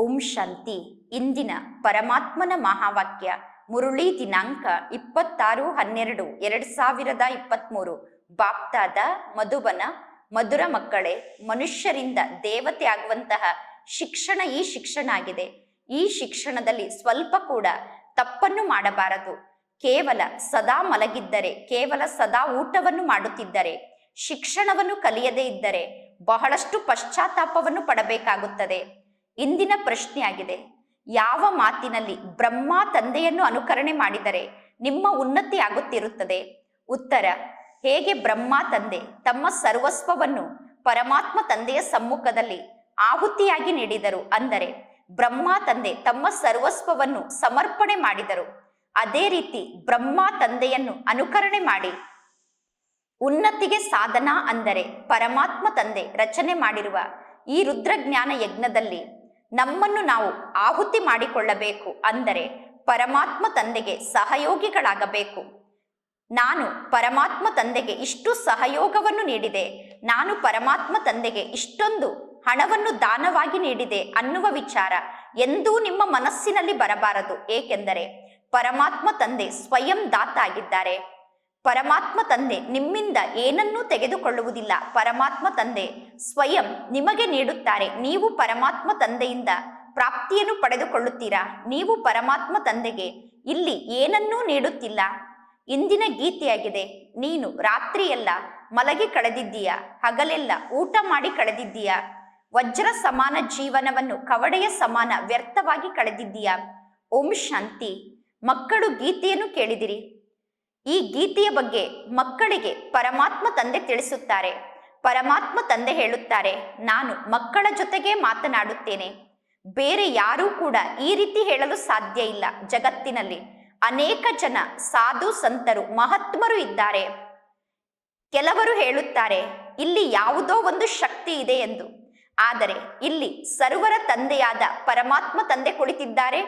ಓಂ ಶಾಂತಿ. ಇಂದಿನ ಪರಮಾತ್ಮನ ಮಹಾವಾಕ್ಯ, ಮುರುಳಿ ದಿನಾಂಕ ಇಪ್ಪತ್ತಾರು ಹನ್ನೆರಡು ಎರಡ್ ಸಾವಿರದ ಇಪ್ಪತ್ತ್ಮೂರು ಬಾಪ್ತಾದ ಮಧುಬನ, ಮಧುರ ಮಕ್ಕಳೇ, ಮನುಷ್ಯರಿಂದ ದೇವತೆ ಆಗುವಂತಹ ಶಿಕ್ಷಣ ಈ ಶಿಕ್ಷಣ ಆಗಿದೆ. ಈ ಶಿಕ್ಷಣದಲ್ಲಿ ಸ್ವಲ್ಪ ಕೂಡ ತಪ್ಪನ್ನು ಮಾಡಬಾರದು. ಕೇವಲ ಸದಾ ಮಲಗಿದ್ದರೆ, ಕೇವಲ ಸದಾ ಊಟವನ್ನು ಮಾಡುತ್ತಿದ್ದರೆ, ಶಿಕ್ಷಣವನ್ನು ಕಲಿಯದೇ ಇದ್ದರೆ ಬಹಳಷ್ಟು ಪಶ್ಚಾತ್ತಾಪವನ್ನು ಪಡಬೇಕಾಗುತ್ತದೆ. ಇಂದಿನ ಪ್ರಶ್ನೆಯಾಗಿದೆ. ಯಾವ ಮಾತಿನಲ್ಲಿ ಬ್ರಹ್ಮ ತಂದೆಯನ್ನು ಅನುಕರಣೆ ಮಾಡಿದರೆ ನಿಮ್ಮ ಉನ್ನತಿ ಆಗುತ್ತಿರುತ್ತದೆ? ಉತ್ತರ, ಹೇಗೆ ಬ್ರಹ್ಮ ತಂದೆ ತಮ್ಮ ಸರ್ವಸ್ವವನ್ನು ಪರಮಾತ್ಮ ತಂದೆಯ ಸಮ್ಮುಖದಲ್ಲಿ ಆಹುತಿಯಾಗಿ ನೀಡಿದರು ಅಂದರೆ ಬ್ರಹ್ಮ ತಂದೆ ತಮ್ಮ ಸರ್ವಸ್ವವನ್ನು ಸಮರ್ಪಣೆ ಮಾಡಿದರು. ಅದೇ ರೀತಿ ಬ್ರಹ್ಮ ತಂದೆಯನ್ನು ಅನುಕರಣೆ ಮಾಡಿ. ಉನ್ನತಿಗೆ ಸಾಧನ ಅಂದರೆ ಪರಮಾತ್ಮ ತಂದೆ ರಚನೆ ಮಾಡಿರುವ ಈ ರುದ್ರಜ್ಞಾನ ಯಜ್ಞದಲ್ಲಿ ನಮ್ಮನ್ನು ನಾವು ಆಹುತಿ ಮಾಡಿಕೊಳ್ಳಬೇಕು ಅಂದರೆ ಪರಮಾತ್ಮ ತಂದೆಗೆ ಸಹಯೋಗಿಗಳಾಗಬೇಕು. ನಾನು ಪರಮಾತ್ಮ ತಂದೆಗೆ ಇಷ್ಟು ಸಹಯೋಗವನ್ನು ನೀಡಿದೆ, ನಾನು ಪರಮಾತ್ಮ ತಂದೆಗೆ ಇಷ್ಟೊಂದು ಹಣವನ್ನು ದಾನವಾಗಿ ನೀಡಿದೆ ಅನ್ನುವ ವಿಚಾರ ಎಂದೂ ನಿಮ್ಮ ಮನಸ್ಸಿನಲ್ಲಿ ಬರಬಾರದು. ಏಕೆಂದರೆ ಪರಮಾತ್ಮ ತಂದೆ ಸ್ವಯಂ ದಾತ ಆಗಿದ್ದಾರೆ. ಪರಮಾತ್ಮ ತಂದೆ ನಿಮ್ಮಿಂದ ಏನನ್ನೂ ತೆಗೆದುಕೊಳ್ಳುವುದಿಲ್ಲ. ಪರಮಾತ್ಮ ತಂದೆ ಸ್ವಯಂ ನಿಮಗೆ ನೀಡುತ್ತಾರೆ. ನೀವು ಪರಮಾತ್ಮ ತಂದೆಯಿಂದ ಪ್ರಾಪ್ತಿಯನ್ನು ಪಡೆದುಕೊಳ್ಳುತ್ತೀರಾ? ನೀವು ಪರಮಾತ್ಮ ತಂದೆಗೆ ಇಲ್ಲಿ ಏನನ್ನೂ ನೀಡುತ್ತಿಲ್ಲ. ಇಂದಿನ ಗೀತೆಯಾಗಿದೆ. ನೀನು ರಾತ್ರಿಯೆಲ್ಲ ಮಲಗಿ ಕಳೆದಿದ್ದೀಯ? ಹಗಲೆಲ್ಲ ಊಟ ಮಾಡಿ ಕಳೆದಿದ್ದೀಯ? ವಜ್ರ ಸಮಾನ ಜೀವನವನ್ನು ಕವಡೆಯ ಸಮಾನ ವ್ಯರ್ಥವಾಗಿ ಕಳೆದಿದ್ದೀಯ? ಓಂ ಶಾಂತಿ. ಮಕ್ಕಳು ಗೀತೆಯನ್ನು ಕೇಳಿದಿರಿ. ಈ ಗೀತೆಯ ಬಗ್ಗೆ ಮಕ್ಕಳಿಗೆ ಪರಮಾತ್ಮ ತಂದೆ ತಿಳಿಸುತ್ತಾರೆ. ಪರಮಾತ್ಮ ತಂದೆ ಹೇಳುತ್ತಾರೆ, ನಾನು ಮಕ್ಕಳ ಜೊತೆಗೆ ಮಾತನಾಡುತ್ತೇನೆ. ಬೇರೆ ಯಾರೂ ಕೂಡ ಈ ರೀತಿ ಹೇಳಲು ಸಾಧ್ಯ ಇಲ್ಲ ಜಗತ್ತಿನಲ್ಲಿ. ಅನೇಕ ಜನ ಸಾಧು ಸಂತರು ಮಹಾತ್ಮರು ಇದ್ದಾರೆ. ಕೆಲವರು ಹೇಳುತ್ತಾರೆ, ಇಲ್ಲಿ ಯಾವುದೋ ಒಂದು ಶಕ್ತಿ ಇದೆ ಎಂದು. ಆದರೆ ಇಲ್ಲಿ ಸರ್ವರ ತಂದೆಯಾದ ಪರಮಾತ್ಮ ತಂದೆ ಕುಳಿತಿದ್ದಾರೆ.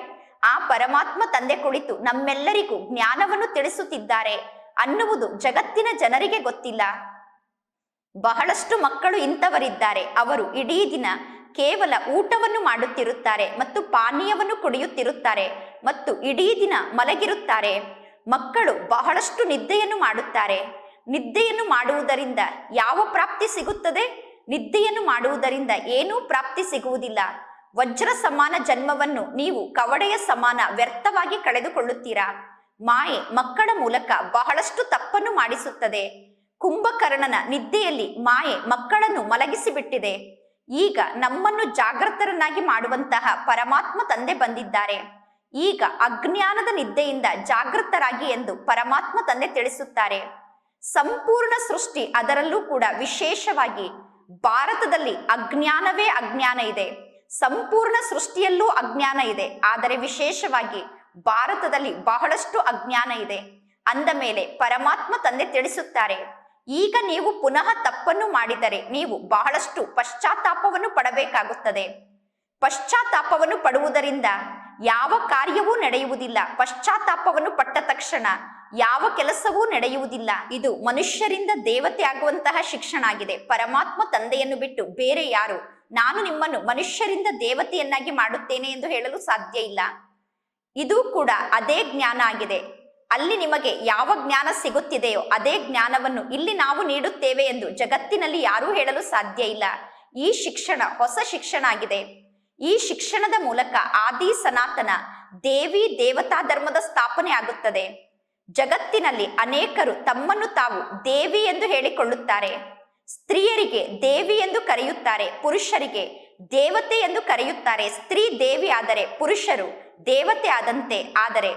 ಆ ಪರಮಾತ್ಮ ತಂದೆ ಕುಳಿತು ನಮ್ಮೆಲ್ಲರಿಗೂ ಜ್ಞಾನವನ್ನು ತಿಳಿಸುತ್ತಿದ್ದಾರೆ ಅನ್ನುವುದು ಜಗತ್ತಿನ ಜನರಿಗೆ ಗೊತ್ತಿಲ್ಲ. ಬಹಳಷ್ಟು ಮಕ್ಕಳು ಇಂಥವರಿದ್ದಾರೆ. ಅವರು ಇಡೀ ದಿನ ಕೇವಲ ಊಟವನ್ನು ಮಾಡುತ್ತಿರುತ್ತಾರೆ ಮತ್ತು ಪಾನೀಯವನ್ನು ಕುಡಿಯುತ್ತಿರುತ್ತಾರೆ ಮತ್ತು ಇಡೀ ದಿನ ಮಲಗಿರುತ್ತಾರೆ. ಮಕ್ಕಳು ಬಹಳಷ್ಟು ನಿದ್ದೆಯನ್ನು ಮಾಡುತ್ತಾರೆ. ನಿದ್ದೆಯನ್ನು ಮಾಡುವುದರಿಂದ ಯಾವ ಪ್ರಾಪ್ತಿ ಸಿಗುತ್ತದೆ? ನಿದ್ದೆಯನ್ನು ಮಾಡುವುದರಿಂದ ಏನೂ ಪ್ರಾಪ್ತಿ ಸಿಗುವುದಿಲ್ಲ. ವಜ್ರ ಸಮಾನ ಜನ್ಮವನ್ನು ನೀವು ಕವಡೆಯ ಸಮಾನ ವ್ಯರ್ಥವಾಗಿ ಕಳೆದುಕೊಳ್ಳುತ್ತೀರಾ? ಮಾಯೆ ಮಕ್ಕಳ ಮೂಲಕ ಬಹಳಷ್ಟು ತಪ್ಪನ್ನು ಮಾಡಿಸುತ್ತದೆ. ಕುಂಭಕರ್ಣನ ನಿದ್ದೆಯಲ್ಲಿ ಮಾಯೆ ಮಕ್ಕಳನ್ನು ಮಲಗಿಸಿಬಿಟ್ಟಿದೆ. ಈಗ ನಮ್ಮನ್ನು ಜಾಗೃತರನ್ನಾಗಿ ಮಾಡುವಂತಹ ಪರಮಾತ್ಮ ತಂದೆ ಬಂದಿದ್ದಾರೆ. ಈಗ ಅಜ್ಞಾನದ ನಿದ್ದೆಯಿಂದ ಜಾಗೃತರಾಗಿ ಎಂದು ಪರಮಾತ್ಮ ತಂದೆ ತಿಳಿಸುತ್ತಾರೆ. ಸಂಪೂರ್ಣ ಸೃಷ್ಟಿ ಅದರಲ್ಲೂ ಕೂಡ ವಿಶೇಷವಾಗಿ ಭಾರತದಲ್ಲಿ ಅಜ್ಞಾನವೇ ಅಜ್ಞಾನ ಇದೆ. ಸಂಪೂರ್ಣ ಸೃಷ್ಟಿಯಲ್ಲೂ ಅಜ್ಞಾನ ಇದೆ. ಆದರೆ ವಿಶೇಷವಾಗಿ ಭಾರತದಲ್ಲಿ ಬಹಳಷ್ಟು ಅಜ್ಞಾನ ಇದೆ. ಅಂದ ಮೇಲೆ ಪರಮಾತ್ಮ ತಂದೆ ತಿಳಿಸುತ್ತಾರೆ, ಈಗ ನೀವು ಪುನಃ ತಪ್ಪನ್ನು ಮಾಡಿದರೆ ನೀವು ಬಹಳಷ್ಟು ಪಶ್ಚಾತ್ತಾಪವನ್ನು ಪಡಬೇಕಾಗುತ್ತದೆ. ಪಶ್ಚಾತ್ತಾಪವನ್ನು ಪಡುವುದರಿಂದ ಯಾವ ಕಾರ್ಯವೂ ನಡೆಯುವುದಿಲ್ಲ. ಪಶ್ಚಾತ್ತಾಪವನ್ನು ಪಟ್ಟ ತಕ್ಷಣ ಯಾವ ಕೆಲಸವೂ ನಡೆಯುವುದಿಲ್ಲ. ಇದು ಮನುಷ್ಯರಿಂದ ದೇವತೆ ಆಗುವಂತಹ ಶಿಕ್ಷಣ ಆಗಿದೆ. ಪರಮಾತ್ಮ ತಂದೆಯನ್ನು ಬಿಟ್ಟು ಬೇರೆ ಯಾರು ನಾನು ನಿಮ್ಮನ್ನು ಮನುಷ್ಯರಿಂದ ದೇವತೆಯನ್ನಾಗಿ ಮಾಡುತ್ತೇನೆ ಎಂದು ಹೇಳಲು ಸಾಧ್ಯ ಇಲ್ಲ. ಇದು ಕೂಡ ಅದೇ ಜ್ಞಾನ ಆಗಿದೆ. ಅಲ್ಲಿ ನಿಮಗೆ ಯಾವ ಜ್ಞಾನ ಸಿಗುತ್ತಿದೆಯೋ ಅದೇ ಜ್ಞಾನವನ್ನು ಇಲ್ಲಿ ನಾವು ನೀಡುತ್ತೇವೆ ಎಂದು ಜಗತ್ತಿನಲ್ಲಿ ಯಾರೂ ಹೇಳಲು ಸಾಧ್ಯ ಇಲ್ಲ. ಈ ಶಿಕ್ಷಣ ಹೊಸ ಶಿಕ್ಷಣ ಆಗಿದೆ. ಈ ಶಿಕ್ಷಣದ ಮೂಲಕ ಆದಿ ಸನಾತನ ದೇವಿ ದೇವತಾ ಧರ್ಮದ ಸ್ಥಾಪನೆ ಆಗುತ್ತದೆ. ಜಗತ್ತಿನಲ್ಲಿ ಅನೇಕರು ತಮ್ಮನ್ನು ತಾವು ದೇವಿ ಎಂದು ಹೇಳಿಕೊಳ್ಳುತ್ತಾರೆ. ಸ್ತ್ರೀಯರಿಗೆ ದೇವಿ ಎಂದು ಕರೆಯುತ್ತಾರೆ ಪುರುಷರಿಗೆ ದೇವತೆ ಎಂದು ಕರೆಯುತ್ತಾರೆ. ಸ್ತ್ರೀ ದೇವಿ ಆದರೆ ಪುರುಷರು ದೇವತೆ ಆದಂತೆ ಆದರೆ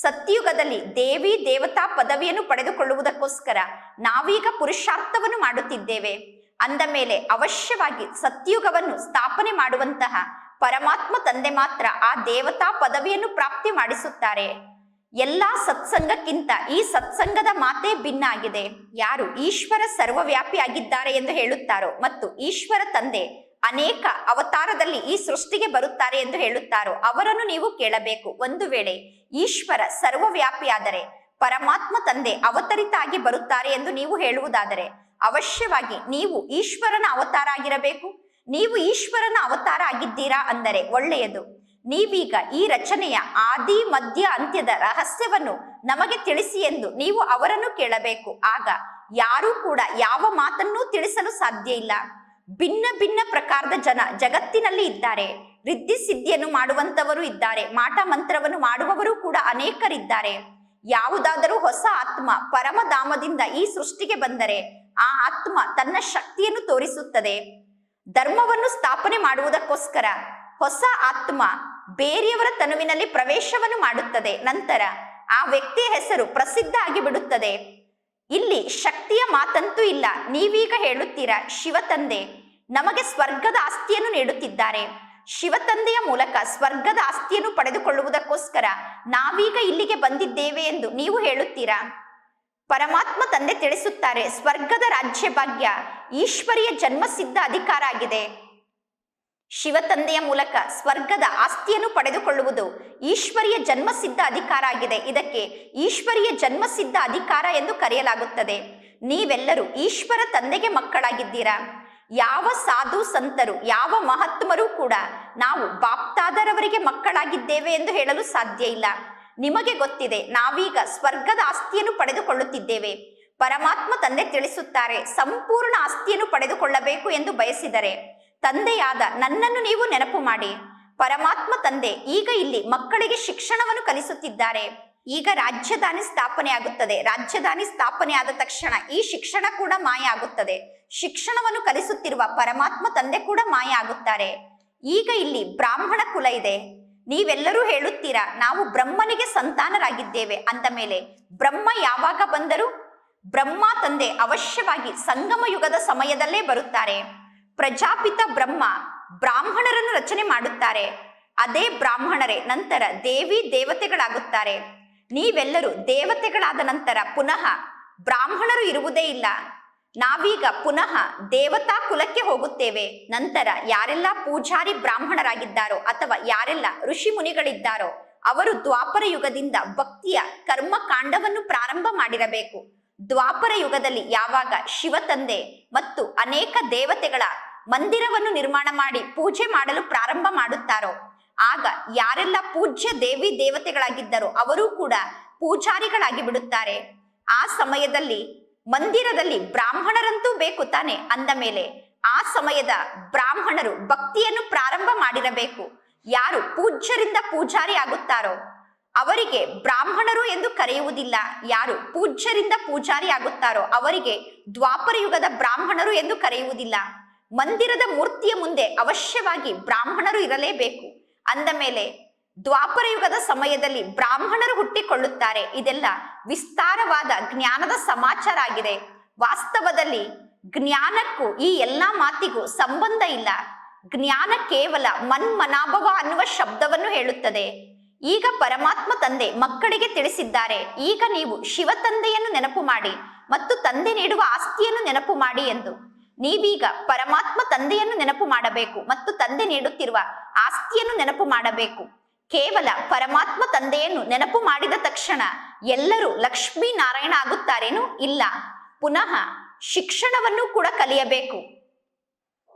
ಸತ್ಯುಗದಲ್ಲಿ ದೇವಿ ದೇವತಾ ಪದವಿಯನ್ನು ಪಡೆದುಕೊಳ್ಳುವುದಕ್ಕೋಸ್ಕರ ನಾವೀಗ ಪುರುಷಾರ್ಥವನ್ನು ಮಾಡುತ್ತಿದ್ದೇವೆ. ಅಂದ ಮೇಲೆ ಅವಶ್ಯವಾಗಿ ಸತ್ಯುಗವನ್ನು ಸ್ಥಾಪನೆ ಮಾಡುವಂತಹ ಪರಮಾತ್ಮ ತಂದೆ ಮಾತ್ರ ಆ ದೇವತಾ ಪದವಿಯನ್ನು ಪ್ರಾಪ್ತಿ ಮಾಡಿಸುತ್ತಾರೆ. ಎಲ್ಲಾ ಸತ್ಸಂಗಕ್ಕಿಂತ ಈ ಸತ್ಸಂಗದ ಮಾತೇ ಭಿನ್ನ ಆಗಿದೆ ಯಾರು ಈಶ್ವರ ಸರ್ವವ್ಯಾಪಿ ಆಗಿದ್ದಾರೆ ಎಂದು ಹೇಳುತ್ತಾರೋ ಮತ್ತು ಈಶ್ವರ ತಂದೆ ಅನೇಕ ಅವತಾರದಲ್ಲಿ ಈ ಸೃಷ್ಟಿಗೆ ಬರುತ್ತಾರೆ ಎಂದು ಹೇಳುತ್ತಾರೋ ಅವರನ್ನು ನೀವು ಕೇಳಬೇಕು. ಒಂದು ವೇಳೆ ಈಶ್ವರ ಸರ್ವವ್ಯಾಪಿಯಾದರೆ ಪರಮಾತ್ಮ ತಂದೆ ಅವತರಿತ ಆಗಿ ಬರುತ್ತಾರೆ ಎಂದು ನೀವು ಹೇಳುವುದಾದರೆ ಅವಶ್ಯವಾಗಿ ನೀವು ಈಶ್ವರನ ಅವತಾರ ಆಗಿರಬೇಕು. ನೀವು ಈಶ್ವರನ ಅವತಾರ ಆಗಿದ್ದೀರಾ ಅಂದರೆ ಒಳ್ಳೆಯದು. ನೀವೀಗ ಈ ರಚನೆಯ ಆದಿ, ಮಧ್ಯ, ಅಂತ್ಯದ ರಹಸ್ಯವನ್ನು ನಮಗೆ ತಿಳಿಸಿ ಎಂದು ನೀವು ಅವರನ್ನು ಕೇಳಬೇಕು. ಆಗ ಯಾರೂ ಕೂಡ ಯಾವ ಮಾತನ್ನೂ ತಿಳಿಸಲು ಸಾಧ್ಯ ಇಲ್ಲ. ಭಿನ್ನ ಭಿನ್ನ ಪ್ರಕಾರದ ಜನ ಜಗತ್ತಿನಲ್ಲಿ ಇದ್ದಾರೆ. ರಿದ್ಧಿ ಸಿದ್ಧಿಯನ್ನು ಮಾಡುವಂತವರು ಇದ್ದಾರೆ. ಮಾಟ ಮಂತ್ರವನ್ನು ಮಾಡುವವರು ಕೂಡ ಅನೇಕರಿದ್ದಾರೆ. ಯಾವುದಾದರೂ ಹೊಸ ಆತ್ಮ ಪರಮಧಾಮದಿಂದ ಈ ಸೃಷ್ಟಿಗೆ ಬಂದರೆ ಆ ಆತ್ಮ ತನ್ನ ಶಕ್ತಿಯನ್ನು ತೋರಿಸುತ್ತದೆ. ಧರ್ಮವನ್ನು ಸ್ಥಾಪನೆ ಮಾಡುವುದಕ್ಕೋಸ್ಕರ ಹೊಸ ಆತ್ಮ ಬೇರೆಯವರ ತನುವಿನಲ್ಲಿ ಪ್ರವೇಶವನ್ನು ಮಾಡುತ್ತದೆ. ನಂತರ ಆ ವ್ಯಕ್ತಿಯ ಹೆಸರು ಪ್ರಸಿದ್ಧ ಆಗಿಬಿಡುತ್ತದೆ. ಇಲ್ಲಿ ಶಕ್ತಿಯ ಮಾತಂತೂ ಇಲ್ಲ. ನೀವೀಗ ಹೇಳುತ್ತೀರಾ ಶಿವತಂದೆ ನಮಗೆ ಸ್ವರ್ಗದ ಆಸ್ತಿಯನ್ನು ನೀಡುತ್ತಿದ್ದಾರೆ. ಶಿವತಂದೆಯ ಮೂಲಕ ಸ್ವರ್ಗದ ಆಸ್ತಿಯನ್ನು ಪಡೆದುಕೊಳ್ಳುವುದಕ್ಕೋಸ್ಕರ ನಾವೀಗ ಇಲ್ಲಿಗೆ ಬಂದಿದ್ದೇವೆ ಎಂದು ನೀವು ಹೇಳುತ್ತೀರಾ? ಪರಮಾತ್ಮ ತಂದೆ ತಿಳಿಸುತ್ತಾರೆ, ಸ್ವರ್ಗದ ರಾಜ್ಯ ಭಾಗ್ಯ ಈಶ್ವರಿಯ ಜನ್ಮಸಿದ್ಧ ಅಧಿಕಾರ ಆಗಿದೆ. ಶಿವ ತಂದೆಯ ಮೂಲಕ ಸ್ವರ್ಗದ ಆಸ್ತಿಯನ್ನು ಪಡೆದುಕೊಳ್ಳುವುದು ಈಶ್ವರಿಯ ಜನ್ಮಸಿದ್ಧ ಅಧಿಕಾರ ಆಗಿದೆ. ಇದಕ್ಕೆ ಈಶ್ವರಿಯ ಜನ್ಮಸಿದ್ಧ ಅಧಿಕಾರ ಎಂದು ಕರೆಯಲಾಗುತ್ತದೆ. ನೀವೆಲ್ಲರೂ ಈಶ್ವರ ತಂದೆಗೆ ಮಕ್ಕಳಾಗಿದ್ದೀರಾ? ಯಾವ ಸಾಧು ಸಂತರು, ಯಾವ ಮಹಾತ್ಮರೂ ಕೂಡ ನಾವು ಬಾಪ್ತಾದರವರಿಗೆ ಮಕ್ಕಳಾಗಿದ್ದೇವೆ ಎಂದು ಹೇಳಲು ಸಾಧ್ಯ ಇಲ್ಲ. ನಿಮಗೆ ಗೊತ್ತಿದೆ, ನಾವೀಗ ಸ್ವರ್ಗದ ಆಸ್ತಿಯನ್ನು ಪಡೆದುಕೊಳ್ಳುತ್ತಿದ್ದೇವೆ. ಪರಮಾತ್ಮ ತಂದೆ ತಿಳಿಸುತ್ತಾರೆ, ಸಂಪೂರ್ಣ ಆಸ್ತಿಯನ್ನು ಪಡೆದುಕೊಳ್ಳಬೇಕು ಎಂದು ಬಯಸಿದರೆ. ತಂದೆಯಾದ ನನ್ನನ್ನು ನೀವು ನೆನಪು ಮಾಡಿ. ಪರಮಾತ್ಮ ತಂದೆ, ಈಗ ಇಲ್ಲಿ ಮಕ್ಕಳಿಗೆ ಶಿಕ್ಷಣವನ್ನು ಕಲಿಸುತ್ತಿದ್ದಾರೆ. ಈಗ ರಾಜ್ಯಧಾನಿ ಸ್ಥಾಪನೆ ಆಗುತ್ತದೆ ರಾಜ್ಯಧಾನಿ ಸ್ಥಾಪನೆ ಆದ ತಕ್ಷಣ ಈ ಶಿಕ್ಷಣ ಕೂಡ ಮಾಯ ಆಗುತ್ತದೆ ಶಿಕ್ಷಣವನ್ನು ಕಲಿಸುತ್ತಿರುವ ಪರಮಾತ್ಮ ತಂದೆ ಕೂಡ ಮಾಯ ಆಗುತ್ತಾರೆ ಈಗ ಇಲ್ಲಿ ಬ್ರಾಹ್ಮಣ ಕುಲ ಇದೆ. ನೀವೆಲ್ಲರೂ ಹೇಳುತ್ತೀರಾ, ನಾವು ಬ್ರಹ್ಮನಿಗೆ ಸಂತಾನರಾಗಿದ್ದೇವೆ ಅಂದ ಮೇಲೆ ಬ್ರಹ್ಮ ಯಾವಾಗ ಬಂದರು? ಬ್ರಹ್ಮ ತಂದೆ ಅವಶ್ಯವಾಗಿ ಸಂಗಮ ಯುಗದ ಸಮಯದಲ್ಲೇ ಬರುತ್ತಾರೆ. ಪ್ರಜಾಪಿತ ಬ್ರಹ್ಮ ಬ್ರಾಹ್ಮಣರನ್ನು ರಚನೆ ಮಾಡುತ್ತಾರೆ. ಅದೇ ಬ್ರಾಹ್ಮಣರೇ, ನಂತರ ದೇವಿ ದೇವತೆಗಳಾಗುತ್ತಾರೆ. ನೀವೆಲ್ಲರೂ ದೇವತೆಗಳಾದ ನಂತರ ಪುನಃ ಬ್ರಾಹ್ಮಣರು ಇರುವುದೇ ಇಲ್ಲ. ನಾವೀಗ ಪುನಃ ದೇವತಾ ಕುಲಕ್ಕೆ ಹೋಗುತ್ತೇವೆ. ನಂತರ ಯಾರೆಲ್ಲ ಪೂಜಾರಿ ಬ್ರಾಹ್ಮಣರಾಗಿದ್ದಾರೋ ಅಥವಾ ಯಾರೆಲ್ಲ ಋಷಿ ಮುನಿಗಳಿದ್ದಾರೋ, ಅವರು ದ್ವಾಪರ ಯುಗದಿಂದ ಭಕ್ತಿಯ ಕರ್ಮಕಾಂಡವನ್ನು ಪ್ರಾರಂಭ ಮಾಡಿರಬೇಕು. ದ್ವಾಪರ ಯುಗದಲ್ಲಿ ಯಾವಾಗ ಶಿವ ತಂದೆ ಮತ್ತು ಅನೇಕ ದೇವತೆಗಳ ಮಂದಿರವನ್ನು ನಿರ್ಮಾಣ ಮಾಡಿ ಪೂಜೆ ಮಾಡಲು ಪ್ರಾರಂಭ ಮಾಡುತ್ತಾರೋ, ಆಗ ಯಾರೆಲ್ಲ ಪೂಜ್ಯ ದೇವಿ ದೇವತೆಗಳಾಗಿದ್ದರೋ ಅವರೂ ಕೂಡ ಪೂಜಾರಿಗಳಾಗಿ ಬಿಡುತ್ತಾರೆ. ಆ ಸಮಯದಲ್ಲಿ ಮಂದಿರದಲ್ಲಿ ಬ್ರಾಹ್ಮಣರಂತೂ ಬೇಕು ತಾನೆ ಅಂದ ಮೇಲೆ ಆ ಸಮಯದ ಬ್ರಾಹ್ಮಣರು ಭಕ್ತಿಯನ್ನು ಪ್ರಾರಂಭ ಮಾಡಿರಬೇಕು. ಯಾರು ಪೂಜ್ಯರಿಂದ ಪೂಜಾರಿ ಆಗುತ್ತಾರೋ ಅವರಿಗೆ ಬ್ರಾಹ್ಮಣರು ಎಂದು ಕರೆಯುವುದಿಲ್ಲ. ಯಾರು ಪೂಜ್ಯರಿಂದ ಪೂಜಾರಿ ಆಗುತ್ತಾರೋ ಅವರಿಗೆ ದ್ವಾಪರ ಯುಗದ ಬ್ರಾಹ್ಮಣರು ಎಂದು ಕರೆಯುವುದಿಲ್ಲ. ಮಂದಿರದ ಮೂರ್ತಿಯ ಮುಂದೆ ಅವಶ್ಯವಾಗಿ ಬ್ರಾಹ್ಮಣರು ಇರಲೇಬೇಕು. ಅಂದ ಮೇಲೆ ದ್ವಾಪರ ಯುಗದ ಸಮಯದಲ್ಲಿ ಬ್ರಾಹ್ಮಣರು ಹುಟ್ಟಿಕೊಳ್ಳುತ್ತಾರೆ. ಇದೆಲ್ಲ ವಿಸ್ತಾರವಾದ ಜ್ಞಾನದ ಸಮಾಚಾರ ಆಗಿದೆ. ವಾಸ್ತವದಲ್ಲಿ ಜ್ಞಾನಕ್ಕೂ ಈ ಎಲ್ಲಾ ಮಾತಿಗೂ ಸಂಬಂಧ ಇಲ್ಲ. ಜ್ಞಾನ ಕೇವಲ ಮನ್ಮನಾಭವ ಅನ್ನುವ ಶಬ್ದವನ್ನು ಹೇಳುತ್ತದೆ. ಈಗ ಪರಮಾತ್ಮ ತಂದೆ ಮಕ್ಕಳಿಗೆ ತಿಳಿಸಿದ್ದಾರೆ. ಈಗ ನೀವು ಶಿವ ತಂದೆಯನ್ನು ನೆನಪು ಮಾಡಿ ಮತ್ತು ತಂದೆ ನೀಡುವ ಆಸ್ತಿಯನ್ನು ನೆನಪು ಮಾಡಿ ಎಂದು. ನೀವೀಗ ಪರಮಾತ್ಮ ತಂದೆಯನ್ನು ನೆನಪು ಮಾಡಬೇಕು ಮತ್ತು ತಂದೆ ನೀಡುತ್ತಿರುವ ಆಸ್ತಿಯನ್ನು ನೆನಪು ಮಾಡಬೇಕು. ಕೇವಲ ಪರಮಾತ್ಮ ತಂದೆಯನ್ನು ನೆನಪು ಮಾಡಿದ ತಕ್ಷಣ ಎಲ್ಲರೂ ಲಕ್ಷ್ಮೀ ನಾರಾಯಣ ಆಗುತ್ತಾರೇನು ಇಲ್ಲ. ಪುನಃ ಶಿಕ್ಷಣವನ್ನು ಕೂಡ ಕಲಿಯಬೇಕು.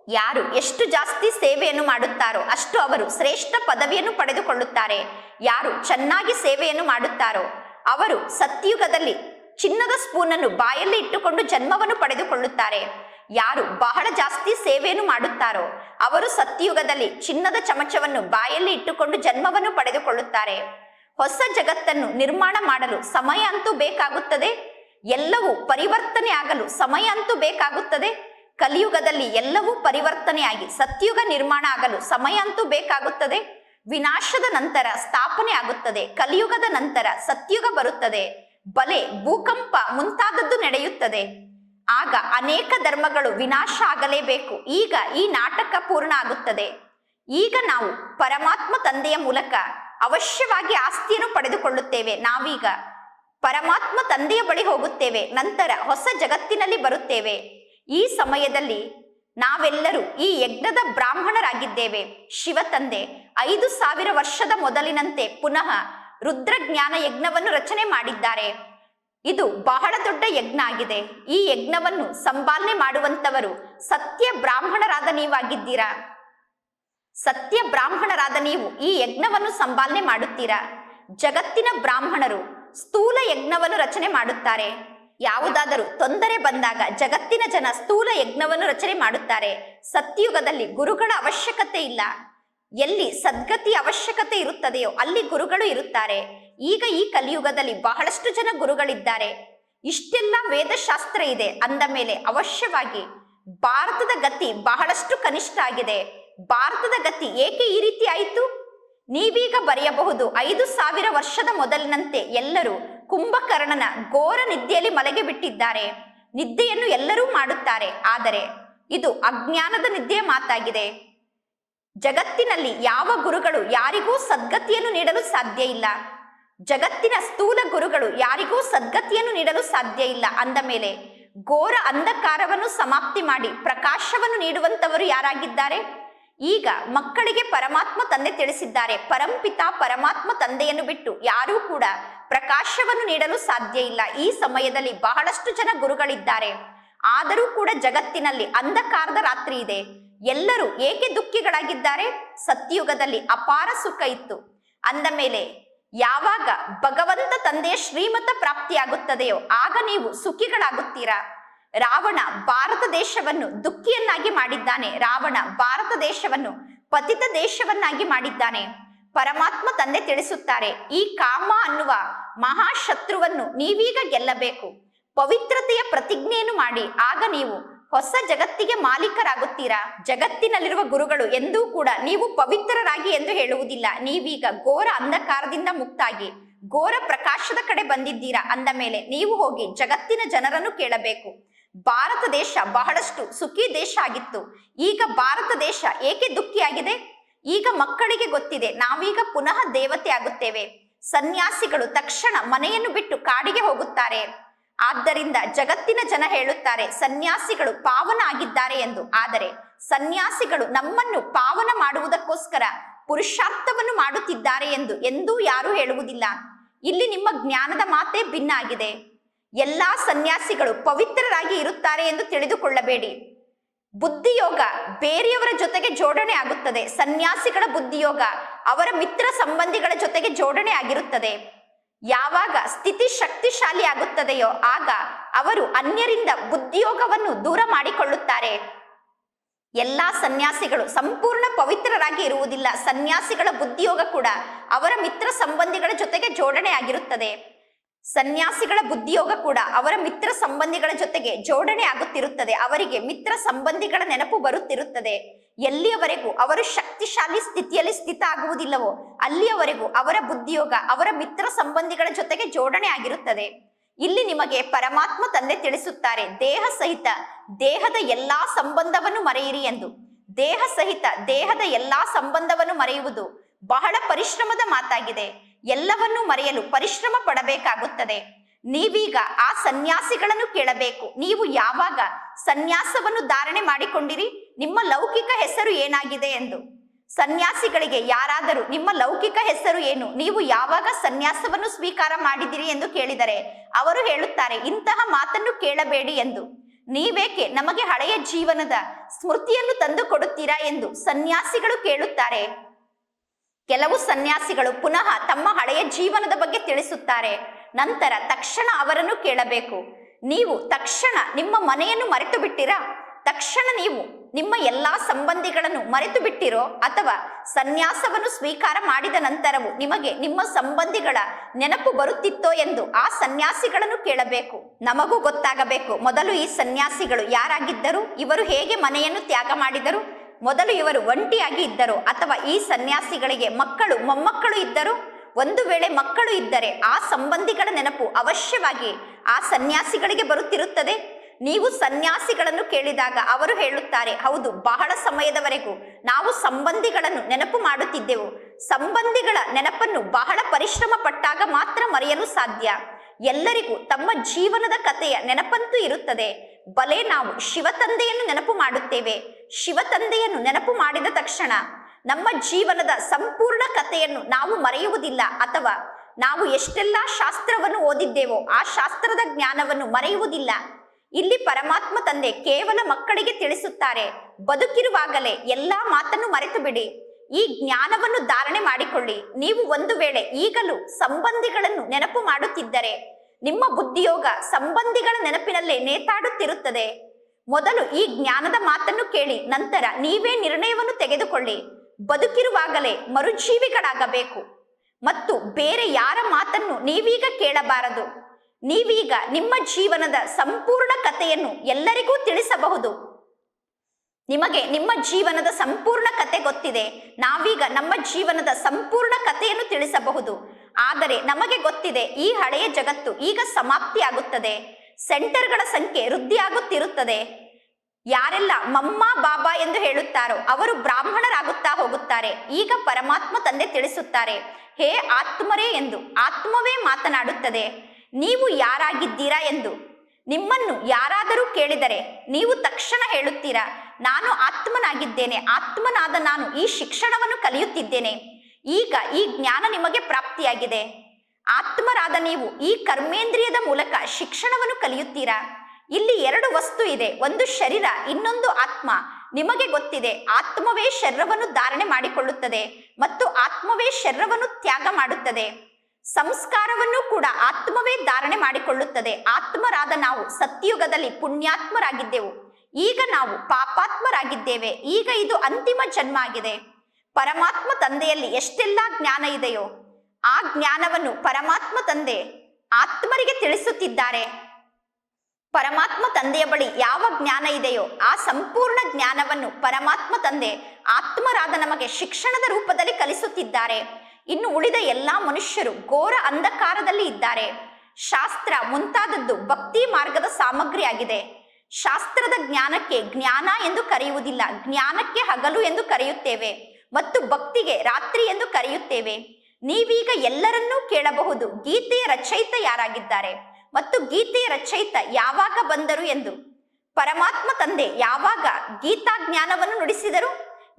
ಯಾರು ಎಷ್ಟು ಜಾಸ್ತಿ ಸೇವೆಯನ್ನು ಮಾಡುತ್ತಾರೋ ಅಷ್ಟು ಅವರು ಶ್ರೇಷ್ಠ ಪದವಿಯನ್ನು ಪಡೆದುಕೊಳ್ಳುತ್ತಾರೆ. ಯಾರು ಚೆನ್ನಾಗಿ ಸೇವೆಯನ್ನು ಮಾಡುತ್ತಾರೋ ಅವರು ಸತ್ಯುಗದಲ್ಲಿ ಚಿನ್ನದ ಸ್ಪೂನನ್ನು ಬಾಯಲ್ಲಿ ಇಟ್ಟುಕೊಂಡು ಜನ್ಮವನ್ನು ಪಡೆದುಕೊಳ್ಳುತ್ತಾರೆ. ಯಾರು ಬಹಳ ಜಾಸ್ತಿ ಸೇವೆಯನ್ನು ಮಾಡುತ್ತಾರೋ ಅವರು ಸತ್ಯಯುಗದಲ್ಲಿ ಚಿನ್ನದ ಚಮಚವನ್ನು ಬಾಯಲ್ಲಿ ಇಟ್ಟುಕೊಂಡು ಜನ್ಮವನ್ನು ಪಡೆದುಕೊಳ್ಳುತ್ತಾರೆ. ಹೊಸ ಜಗತ್ತನ್ನು ನಿರ್ಮಾಣ ಮಾಡಲು ಸಮಯ ಅಂತೂ ಬೇಕಾಗುತ್ತದೆ. ಎಲ್ಲವೂ ಪರಿವರ್ತನೆ ಆಗಲು ಸಮಯ ಅಂತೂ ಬೇಕಾಗುತ್ತದೆ. ಕಲಿಯುಗದಲ್ಲಿ ಎಲ್ಲವೂ ಪರಿವರ್ತನೆಯಾಗಿ ಸತ್ಯುಗ ನಿರ್ಮಾಣ ಆಗಲು ಸಮಯ ಅಂತೂ ಬೇಕಾಗುತ್ತದೆ. ವಿನಾಶದ ನಂತರ ಸ್ಥಾಪನೆ ಆಗುತ್ತದೆ, ಕಲಿಯುಗದ ನಂತರ ಸತ್ಯುಗ ಬರುತ್ತದೆ, ಬಲೆ, ಭೂಕಂಪ ಮುಂತಾದದ್ದು ನಡೆಯುತ್ತದೆ. ಆಗ ಅನೇಕ ಧರ್ಮಗಳು ವಿನಾಶ ಆಗಲೇಬೇಕು. ಈಗ ಈ ನಾಟಕ ಪೂರ್ಣ ಆಗುತ್ತದೆ. ಈಗ ನಾವು ಪರಮಾತ್ಮ ತಂದೆಯ ಮೂಲಕ ಅವಶ್ಯವಾಗಿ ಆಸ್ತಿಯನ್ನು ಪಡೆದುಕೊಳ್ಳುತ್ತೇವೆ. ನಾವೀಗ ಪರಮಾತ್ಮ ತಂದೆಯ ಬಳಿ ಹೋಗುತ್ತೇವೆ. ನಂತರ ಹೊಸ ಜಗತ್ತಿನಲ್ಲಿ ಬರುತ್ತೇವೆ. ಈ ಸಮಯದಲ್ಲಿ ನಾವೆಲ್ಲರೂ ಈ ಯಜ್ಞದ ಬ್ರಾಹ್ಮಣರಾಗಿದ್ದೇವೆ. ಶಿವ ತಂದೆ ಐದು ಸಾವಿರ ವರ್ಷದ ಮೊದಲಿನಂತೆ ಪುನಃ ರುದ್ರಜ್ಞಾನ ಯಜ್ಞವನ್ನು ರಚನೆ ಮಾಡಿದ್ದಾರೆ. ಇದು ಬಹಳ ದೊಡ್ಡ ಯಜ್ಞ ಆಗಿದೆ. ಈ ಯಜ್ಞವನ್ನು ಸಂಪಾಲನೆ ಮಾಡುವಂತವರು ಸತ್ಯ ಬ್ರಾಹ್ಮಣರಾದ ನೀವಾಗಿದ್ದೀರಾ? ಸತ್ಯ ಬ್ರಾಹ್ಮಣರಾದ ನೀವು ಈ ಯಜ್ಞವನ್ನು ಸಂಪಾಲನೆ ಮಾಡುತ್ತೀರಾ? ಜಗತ್ತಿನ ಬ್ರಾಹ್ಮಣರು ಸ್ಥೂಲ ಯಜ್ಞವನ್ನು ರಚನೆ ಮಾಡುತ್ತಾರೆ. ಯಾವುದಾದರೂ ತೊಂದರೆ ಬಂದಾಗ ಜಗತ್ತಿನ ಜನ ಸ್ಥೂಲ ಯಜ್ಞವನ್ನು ರಚನೆ ಮಾಡುತ್ತಾರೆ. ಸತ್ಯುಗದಲ್ಲಿ ಗುರುಗಳ ಅವಶ್ಯಕತೆ ಇಲ್ಲ. ಎಲ್ಲಿ ಸದ್ಗತಿ ಅವಶ್ಯಕತೆ ಇರುತ್ತದೆಯೋ ಅಲ್ಲಿ ಗುರುಗಳು ಇರುತ್ತಾರೆ. ಈಗ ಈ ಕಲಿಯುಗದಲ್ಲಿ ಬಹಳಷ್ಟು ಜನ ಗುರುಗಳಿದ್ದಾರೆ. ಇಷ್ಟೆಲ್ಲ ವೇದಶಾಸ್ತ್ರ ಇದೆ. ಅಂದ ಮೇಲೆ ಅವಶ್ಯವಾಗಿ ಭಾರತದ ಗತಿ ಬಹಳಷ್ಟು ಕನಿಷ್ಠ ಆಗಿದೆ. ಭಾರತದ ಗತಿ ಏಕೆ ಈ ರೀತಿ ಆಯಿತು? ನೀವೀಗ ಬರೆಯಬಹುದು ಐದು ಸಾವಿರ ವರ್ಷದ ಮೊದಲಿನಂತೆ ಎಲ್ಲರೂ ಕುಂಭಕರ್ಣನ ಘೋರ ನಿದ್ದೆಯಲ್ಲಿ ಮಲಗಿ ಬಿಟ್ಟಿದ್ದಾರೆ. ನಿದ್ದೆಯನ್ನು ಎಲ್ಲರೂ ಮಾಡುತ್ತಾರೆ. ಆದರೆ ಇದು ಅಜ್ಞಾನದ ನಿದ್ದೆಯ ಮಾತಾಗಿದೆ. ಜಗತ್ತಿನಲ್ಲಿ ಯಾವ ಗುರುಗಳು ಯಾರಿಗೂ ಸದ್ಗತಿಯನ್ನು ನೀಡಲು ಸಾಧ್ಯ ಇಲ್ಲ. ಜಗತ್ತಿನ ಸ್ಥೂಲ ಗುರುಗಳು ಯಾರಿಗೂ ಸದ್ಗತಿಯನ್ನು ನೀಡಲು ಸಾಧ್ಯ ಇಲ್ಲ. ಅಂದ ಮೇಲೆ ಘೋರ ಅಂಧಕಾರವನ್ನು ಸಮಾಪ್ತಿ ಮಾಡಿ ಪ್ರಕಾಶವನ್ನು ನೀಡುವಂತವರು ಯಾರಾಗಿದ್ದಾರೆ? ಈಗ ಮಕ್ಕಳಿಗೆ ಪರಮಾತ್ಮ ತಂದೆ ತಿಳಿಸಿದ್ದಾರೆ. ಪರಂಪಿತ ಪರಮಾತ್ಮ ತಂದೆಯನ್ನು ಬಿಟ್ಟು ಯಾರೂ ಕೂಡ ಪ್ರಕಾಶವನ್ನು ನೀಡಲು ಸಾಧ್ಯ ಇಲ್ಲ. ಈ ಸಮಯದಲ್ಲಿ ಬಹಳಷ್ಟು ಜನ ಗುರುಗಳಿದ್ದಾರೆ. ಆದರೂ ಕೂಡ ಜಗತ್ತಿನಲ್ಲಿ ಅಂಧಕಾರದ ರಾತ್ರಿ ಇದೆ. ಎಲ್ಲರೂ ಏಕೆ ದುಃಖಿಗಳಾಗಿದ್ದಾರೆ? ಸತ್ಯಯುಗದಲ್ಲಿ ಅಪಾರ ಸುಖ ಇತ್ತು. ಅಂದ ಮೇಲೆ, ಯಾವಾಗ ಭಗವಂತ ತಂದೆಯ ಶ್ರೀಮತ ಪ್ರಾಪ್ತಿಯಾಗುತ್ತದೆಯೋ ಆಗ ನೀವು ಸುಖಿಗಳಾಗುತ್ತೀರಾ? ರಾವಣ ಭಾರತ ದೇಶವನ್ನು ದುಃಖಿಯನ್ನಾಗಿ ಮಾಡಿದ್ದಾನೆ. ರಾವಣ ಭಾರತ ದೇಶವನ್ನು ಪತಿತ ದೇಶವನ್ನಾಗಿ ಮಾಡಿದ್ದಾನೆ. ಪರಮಾತ್ಮ ತಂದೆ ತಿಳಿಸುತ್ತಾರೆ, ಈ ಕಾಮ ಅನ್ನುವ ಮಹಾಶತ್ರುವನ್ನು ನೀವೀಗ ಗೆಲ್ಲಬೇಕು. ಪವಿತ್ರತೆಯ ಪ್ರತಿಜ್ಞೆಯನ್ನು ಮಾಡಿ, ಆಗ ನೀವು ಹೊಸ ಜಗತ್ತಿಗೆ ಮಾಲೀಕರಾಗುತ್ತೀರಾ? ಜಗತ್ತಿನಲ್ಲಿರುವ ಗುರುಗಳು ಎಂದೂ ಕೂಡ ನೀವು ಪವಿತ್ರರಾಗಿ ಎಂದು ಹೇಳುವುದಿಲ್ಲ. ನೀವೀಗ ಘೋರ ಅಂಧಕಾರದಿಂದ ಮುಕ್ತಾಗಿ, ಘೋರ ಪ್ರಕಾಶದ ಕಡೆ ಬಂದಿದ್ದೀರಾ? ಅಂದ ಮೇಲೆ ನೀವು ಹೋಗಿ ಜಗತ್ತಿನ ಜನರನ್ನು ಕೇಳಬೇಕು. ಭಾರತ ದೇಶ ಬಹಳಷ್ಟು ಸುಖಿ ದೇಶ ಆಗಿತ್ತು. ಈಗ ಭಾರತ ದೇಶ ಏಕೆ ದುಃಖಿಯಾಗಿದೆ? ಈಗ ಮಕ್ಕಳಿಗೆ ಗೊತ್ತಿದೆ, ನಾವೀಗ ಪುನಃ ದೇವತೆ ಆಗುತ್ತೇವೆ. ಸನ್ಯಾಸಿಗಳು ತಕ್ಷಣ ಮನೆಯನ್ನು ಬಿಟ್ಟು ಕಾಡಿಗೆ ಹೋಗುತ್ತಾರೆ. ಆದ್ದರಿಂದ ಜಗತ್ತಿನ ಜನ ಹೇಳುತ್ತಾರೆ, ಸನ್ಯಾಸಿಗಳು ಪಾವನ ಆಗಿದ್ದಾರೆ ಎಂದು. ಆದರೆ ಸನ್ಯಾಸಿಗಳು ನಮ್ಮನ್ನು ಪಾವನ ಮಾಡುವುದಕ್ಕೋಸ್ಕರ ಪುರುಷಾರ್ಥವನ್ನು ಮಾಡುತ್ತಿದ್ದಾರೆ ಎಂದು ಎಂದೂ ಯಾರೂ ಹೇಳುವುದಿಲ್ಲ. ಇಲ್ಲಿ ನಿಮ್ಮ ಜ್ಞಾನದ ಮಾತೇ ಭಿನ್ನ ಆಗಿದೆ. ಎಲ್ಲಾ ಸನ್ಯಾಸಿಗಳು ಪವಿತ್ರರಾಗಿ ಇರುತ್ತಾರೆ ಎಂದು ತಿಳಿದುಕೊಳ್ಳಬೇಡಿ. ಬುದ್ಧಿಯೋಗ ಬೇರೆಯವರ ಜೊತೆಗೆ ಜೋಡಣೆ ಆಗುತ್ತದೆ. ಸನ್ಯಾಸಿಗಳ ಬುದ್ಧಿಯೋಗ ಅವರ ಮಿತ್ರ ಸಂಬಂಧಿಗಳ ಜೊತೆಗೆ ಜೋಡಣೆ ಆಗಿರುತ್ತದೆ. ಯಾವಾಗ ಸ್ಥಿತಿ ಶಕ್ತಿಶಾಲಿ ಆಗುತ್ತದೆಯೋ ಆಗ ಅವರು ಅನ್ಯರಿಂದ ಬುದ್ಧಿಯೋಗವನ್ನು ದೂರ ಮಾಡಿಕೊಳ್ಳುತ್ತಾರೆ. ಎಲ್ಲಾ ಸನ್ಯಾಸಿಗಳು ಸಂಪೂರ್ಣ ಪವಿತ್ರರಾಗಿ ಇರುವುದಿಲ್ಲ. ಸನ್ಯಾಸಿಗಳ ಬುದ್ಧಿಯೋಗ ಕೂಡ ಅವರ ಮಿತ್ರ ಸಂಬಂಧಿಗಳ ಜೊತೆಗೆ ಜೋಡಣೆ ಆಗಿರುತ್ತದೆ. ಸನ್ಯಾಸಿಗಳ ಬುದ್ಧಿಯೋಗ ಕೂಡ ಅವರ ಮಿತ್ರ ಸಂಬಂಧಿಗಳ ಜೊತೆಗೆ ಜೋಡಣೆ ಆಗುತ್ತಿರುತ್ತದೆ. ಅವರಿಗೆ ಮಿತ್ರ ಸಂಬಂಧಿಗಳ ನೆನಪು ಬರುತ್ತಿರುತ್ತದೆ. ಎಲ್ಲಿಯವರೆಗೂ ಅವರು ಶಕ್ತಿಶಾಲಿ ಸ್ಥಿತಿಯಲ್ಲಿ ಸ್ಥಿತ ಆಗುವುದಿಲ್ಲವೋ, ಅಲ್ಲಿಯವರೆಗೂ ಅವರ ಬುದ್ಧಿಯೋಗ ಅವರ ಮಿತ್ರ ಸಂಬಂಧಿಗಳ ಜೊತೆಗೆ ಜೋಡಣೆ ಆಗಿರುತ್ತದೆ. ಇಲ್ಲಿ ನಿಮಗೆ ಪರಮಾತ್ಮ ತಂದೆ ತಿಳಿಸುತ್ತಾರೆ, ದೇಹ ಸಹಿತ ದೇಹದ ಎಲ್ಲಾ ಸಂಬಂಧವನ್ನು ಮರೆಯಿರಿ ಎಂದು. ದೇಹ ಸಹಿತ ದೇಹದ ಎಲ್ಲಾ ಸಂಬಂಧವನ್ನು ಮರೆಯುವುದು ಬಹಳ ಪರಿಶ್ರಮದ ಮಾತಾಗಿದೆ. ಎಲ್ಲವನ್ನೂ ಮರೆಯಲು ಪರಿಶ್ರಮ ಪಡಬೇಕಾಗುತ್ತದೆ. ನೀವೀಗ ಆ ಸನ್ಯಾಸಿಗಳನ್ನು ಕೇಳಬೇಕು. ನೀವು ಯಾವಾಗ ಸನ್ಯಾಸವನ್ನು ಧಾರಣೆ ಮಾಡಿಕೊಂಡಿರಿ? ನಿಮ್ಮ ಲೌಕಿಕ ಹೆಸರು ಏನಾಗಿದೆ ಎಂದು. ಸನ್ಯಾಸಿಗಳಿಗೆ ಯಾರಾದರೂ, ನಿಮ್ಮ ಲೌಕಿಕ ಹೆಸರು ಏನು? ನೀವು ಯಾವಾಗ ಸನ್ಯಾಸವನ್ನು ಸ್ವೀಕಾರ ಮಾಡಿದಿರಿ ಎಂದು ಕೇಳಿದರೆ ಅವರು ಹೇಳುತ್ತಾರೆ, ಇಂತಹ ಮಾತನ್ನು ಕೇಳಬೇಡಿ ಎಂದು. ನೀವೇಕೆ ನಮಗೆ ಹಳೆಯ ಜೀವನದ ಸ್ಮೃತಿಯನ್ನು ತಂದು ಕೊಡುತ್ತೀರಾ ಎಂದು ಸನ್ಯಾಸಿಗಳು ಕೇಳುತ್ತಾರೆ. ಕೆಲವು ಸನ್ಯಾಸಿಗಳು ಪುನಃ ತಮ್ಮ ಹಳೆಯ ಜೀವನದ ಬಗ್ಗೆ ತಿಳಿಸುತ್ತಾರೆ. ನಂತರ ತಕ್ಷಣ ಅವರನ್ನು ಕೇಳಬೇಕು. ನೀವು ತಕ್ಷಣ ನಿಮ್ಮ ಮನೆಯನ್ನು ಮರೆತು ಬಿಟ್ಟಿರಾ ತಕ್ಷಣ ನೀವು ನಿಮ್ಮ ಎಲ್ಲಾ ಸಂಬಂಧಿಗಳನ್ನು ಮರೆತು ಬಿಟ್ಟಿರೋ ಅಥವಾ ಸನ್ಯಾಸವನ್ನು ಸ್ವೀಕಾರ ಮಾಡಿದ ನಂತರವೂ ನಿಮಗೆ ನಿಮ್ಮ ಸಂಬಂಧಿಗಳ ನೆನಪು ಬರುತ್ತಿತ್ತೋ ಎಂದು ಆ ಸನ್ಯಾಸಿಗಳನ್ನು ಕೇಳಬೇಕು. ನಮಗೂ ಗೊತ್ತಾಗಬೇಕು. ಮೊದಲು ಈ ಸನ್ಯಾಸಿಗಳು ಯಾರಾಗಿದ್ದರು? ಇವರು ಹೇಗೆ ಮನೆಯನ್ನು ತ್ಯಾಗ ಮಾಡಿದರು? ಮೊದಲು ಇವರು ಒಂಟಿಯಾಗಿ ಇದ್ದರು ಅಥವಾ ಈ ಸನ್ಯಾಸಿಗಳಿಗೆ ಮಕ್ಕಳು, ಮೊಮ್ಮಕ್ಕಳು ಇದ್ದರು? ಒಂದು ವೇಳೆ ಮಕ್ಕಳು ಇದ್ದರೆ ಆ ಸಂಬಂಧಿಗಳ ನೆನಪು ಅವಶ್ಯವಾಗಿ ಆ ಸನ್ಯಾಸಿಗಳಿಗೆ ಬರುತ್ತಿರುತ್ತದೆ? ನೀವು ಸನ್ಯಾಸಿಗಳನ್ನು ಕೇಳಿದಾಗ ಅವರು ಹೇಳುತ್ತಾರೆ, ಹೌದು, ಬಹಳ ಸಮಯದವರೆಗೂ ನಾವು ಸಂಬಂಧಿಗಳನ್ನು ನೆನಪು ಮಾಡುತ್ತಿದ್ದೆವು. ಸಂಬಂಧಿಗಳ ನೆನಪನ್ನು ಬಹಳ ಪರಿಶ್ರಮ ಪಟ್ಟಾಗ ಮಾತ್ರ ಮರೆಯಲು ಸಾಧ್ಯ. ಎಲ್ಲರಿಗೂ ತಮ್ಮ ಜೀವನದ ಕಥೆಯ ನೆನಪಂತೂ ಇರುತ್ತದೆ. ಬಲೆ ನಾವು ಶಿವತಂದೆಯನ್ನು ನೆನಪು ಮಾಡುತ್ತೇವೆ. ಶಿವತಂದೆಯನ್ನು ನೆನಪು ಮಾಡಿದ ತಕ್ಷಣ ನಮ್ಮ ಜೀವನದ ಸಂಪೂರ್ಣ ಕಥೆಯನ್ನು ನಾವು ಮರೆಯುವುದಿಲ್ಲ. ಅಥವಾ ನಾವು ಎಷ್ಟೆಲ್ಲ ಶಾಸ್ತ್ರವನ್ನು ಓದಿದ್ದೇವೋ ಆ ಶಾಸ್ತ್ರದ ಜ್ಞಾನವನ್ನು ಮರೆಯುವುದಿಲ್ಲ. ಇಲ್ಲಿ ಪರಮಾತ್ಮ ತಂದೆ ಕೇವಲ ಮಕ್ಕಳಿಗೆ ತಿಳಿಸುತ್ತಾರೆ, ಬದುಕಿರುವಾಗಲೇ ಎಲ್ಲಾ ಮಾತನ್ನು ಮರೆತು ಬಿಡಿ ಈ ಜ್ಞಾನವನ್ನು ಧಾರಣೆ ಮಾಡಿಕೊಳ್ಳಿ. ನೀವು ಒಂದು ವೇಳೆ ಈಗಲೂ ಸಂಬಂಧಿಗಳನ್ನು ನೆನಪು ಮಾಡುತ್ತಿದ್ದರೆ ನಿಮ್ಮ ಬುದ್ಧಿಯೋಗ ಸಂಬಂಧಿಗಳ ನೆನಪಿನಲ್ಲೇ ನೇತಾಡುತ್ತಿರುತ್ತದೆ. ಮೊದಲು ಈ ಜ್ಞಾನದ ಮಾತನ್ನು ಕೇಳಿ, ನಂತರ ನೀವೇ ನಿರ್ಣಯವನ್ನು ತೆಗೆದುಕೊಳ್ಳಿ. ಬದುಕಿರುವಾಗಲೇ ಮರುಜೀವಿಗಳಾಗಬೇಕು. ಮತ್ತು ಬೇರೆ ಯಾರ ಮಾತನ್ನು ನೀವೀಗ ಕೇಳಬಾರದು. ನೀವೀಗ ನಿಮ್ಮ ಜೀವನದ ಸಂಪೂರ್ಣ ಕಥೆಯನ್ನು ಎಲ್ಲರಿಗೂ ತಿಳಿಸಬಹುದು. ನಿಮಗೆ ನಿಮ್ಮ ಜೀವನದ ಸಂಪೂರ್ಣ ಕತೆ ಗೊತ್ತಿದೆ. ನಾವೀಗ ನಮ್ಮ ಜೀವನದ ಸಂಪೂರ್ಣ ಕಥೆಯನ್ನು ತಿಳಿಸಬಹುದು. ಆದರೆ ನಮಗೆ ಗೊತ್ತಿದೆ ಈ ಹಳೆಯ ಜಗತ್ತು ಈಗ ಸಮಾಪ್ತಿಯಾಗುತ್ತದೆ. ಸೆಂಟರ್ಗಳ ಸಂಖ್ಯೆ ವೃದ್ಧಿಯಾಗುತ್ತಿರುತ್ತದೆ. ಯಾರೆಲ್ಲ ಮಮ್ಮ, ಬಾಬಾ ಎಂದು ಹೇಳುತ್ತಾರೋ ಅವರು ಬ್ರಾಹ್ಮಣರಾಗುತ್ತಾ ಹೋಗುತ್ತಾರೆ. ಈಗ ಪರಮಾತ್ಮ ತಂದೆ ತಿಳಿಸುತ್ತಾರೆ, ಹೇ ಆತ್ಮರೇ ಎಂದು. ಆತ್ಮವೇ ಮಾತನಾಡುತ್ತದೆ, ನೀವು ಯಾರಾಗಿದ್ದೀರಾ ಎಂದು. ನಿಮ್ಮನ್ನು ಯಾರಾದರೂ ಕೇಳಿದರೆ ನೀವು ತಕ್ಷಣ ಹೇಳುತ್ತೀರಾ, ನಾನು ಆತ್ಮನಾಗಿದ್ದೇನೆ, ಆತ್ಮನಾದ ನಾನು ಈ ಶಿಕ್ಷಣವನ್ನು ಕಲಿಯುತ್ತಿದ್ದೇನೆ. ಈಗ ಈ ಜ್ಞಾನ ನಿಮಗೆ ಪ್ರಾಪ್ತಿಯಾಗಿದೆ. ಆತ್ಮರಾದ ನೀವು ಈ ಕರ್ಮೇಂದ್ರಿಯದ ಮೂಲಕ ಶಿಕ್ಷಣವನ್ನು ಕಲಿಯುತ್ತೀರಾ? ಇಲ್ಲಿ ಎರಡು ವಸ್ತು ಇದೆ. ಒಂದು ಶರೀರ, ಇನ್ನೊಂದು ಆತ್ಮ. ನಿಮಗೆ ಗೊತ್ತಿದೆ, ಆತ್ಮವೇ ಶರೀರವನ್ನು ಧಾರಣೆ ಮಾಡಿಕೊಳ್ಳುತ್ತದೆ ಮತ್ತು ಆತ್ಮವೇ ಶರೀರವನ್ನು ತ್ಯಾಗ ಮಾಡುತ್ತದೆ. ಸಂಸ್ಕಾರವನ್ನು ಕೂಡ ಆತ್ಮವೇ ಧಾರಣೆ ಮಾಡಿಕೊಳ್ಳುತ್ತದೆ. ಆತ್ಮರಾದ ನಾವು ಸತ್ಯುಗದಲ್ಲಿ ಪುಣ್ಯಾತ್ಮರಾಗಿದ್ದೆವು. ಈಗ ನಾವು ಪಾಪಾತ್ಮರಾಗಿದ್ದೇವೆ. ಈಗ ಇದು ಅಂತಿಮ ಜನ್ಮ ಆಗಿದೆ. ಪರಮಾತ್ಮ ತಂದೆಯಲ್ಲಿ ಎಷ್ಟೆಲ್ಲ ಜ್ಞಾನ ಇದೆಯೋ, ಆ ಜ್ಞಾನವನ್ನು ಪರಮಾತ್ಮ ತಂದೆ ಆತ್ಮರಿಗೆ ತಿಳಿಸುತ್ತಿದ್ದಾರೆ. ಪರಮಾತ್ಮ ತಂದೆಯ ಬಳಿ ಯಾವ ಜ್ಞಾನ ಇದೆಯೋ, ಆ ಸಂಪೂರ್ಣ ಜ್ಞಾನವನ್ನು ಪರಮಾತ್ಮ ತಂದೆ ಆತ್ಮರಾದ ನಮಗೆ ಶಿಕ್ಷಣದ ರೂಪದಲ್ಲಿ ಕಲಿಸುತ್ತಿದ್ದಾರೆ. ಇನ್ನು ಉಳಿದ ಎಲ್ಲಾ ಮನುಷ್ಯರು ಘೋರ ಅಂಧಕಾರದಲ್ಲಿ ಇದ್ದಾರೆ. ಶಾಸ್ತ್ರ ಮುಂತಾದದ್ದು ಭಕ್ತಿ ಮಾರ್ಗದ ಸಾಮಗ್ರಿಯಾಗಿದೆ. ಶಾಸ್ತ್ರದ ಜ್ಞಾನಕ್ಕೆ ಜ್ಞಾನ ಎಂದು ಕರೆಯುವುದಿಲ್ಲ, ಜ್ಞಾನಕ್ಕೆ ಹಗಲು ಎಂದು ಕರೆಯುತ್ತೇವೆ. ಮತ್ತು ಭಕ್ತಿಗೆ ರಾತ್ರಿ ಎಂದು ಕರೆಯುತ್ತೇವೆ. ನೀವೀಗ ಎಲ್ಲರನ್ನೂ ಕೇಳಬಹುದು. ಗೀತೆಯ ರಚಯಿತ ಯಾರಾಗಿದ್ದಾರೆ? ಮತ್ತು ಗೀತೆಯ ರಚಯಿತ ಯಾವಾಗ ಬಂದರು ಎಂದು? ಪರಮಾತ್ಮ ತಂದೆ ಯಾವಾಗ ಗೀತಾ ಜ್ಞಾನವನ್ನು ನುಡಿಸಿದರು?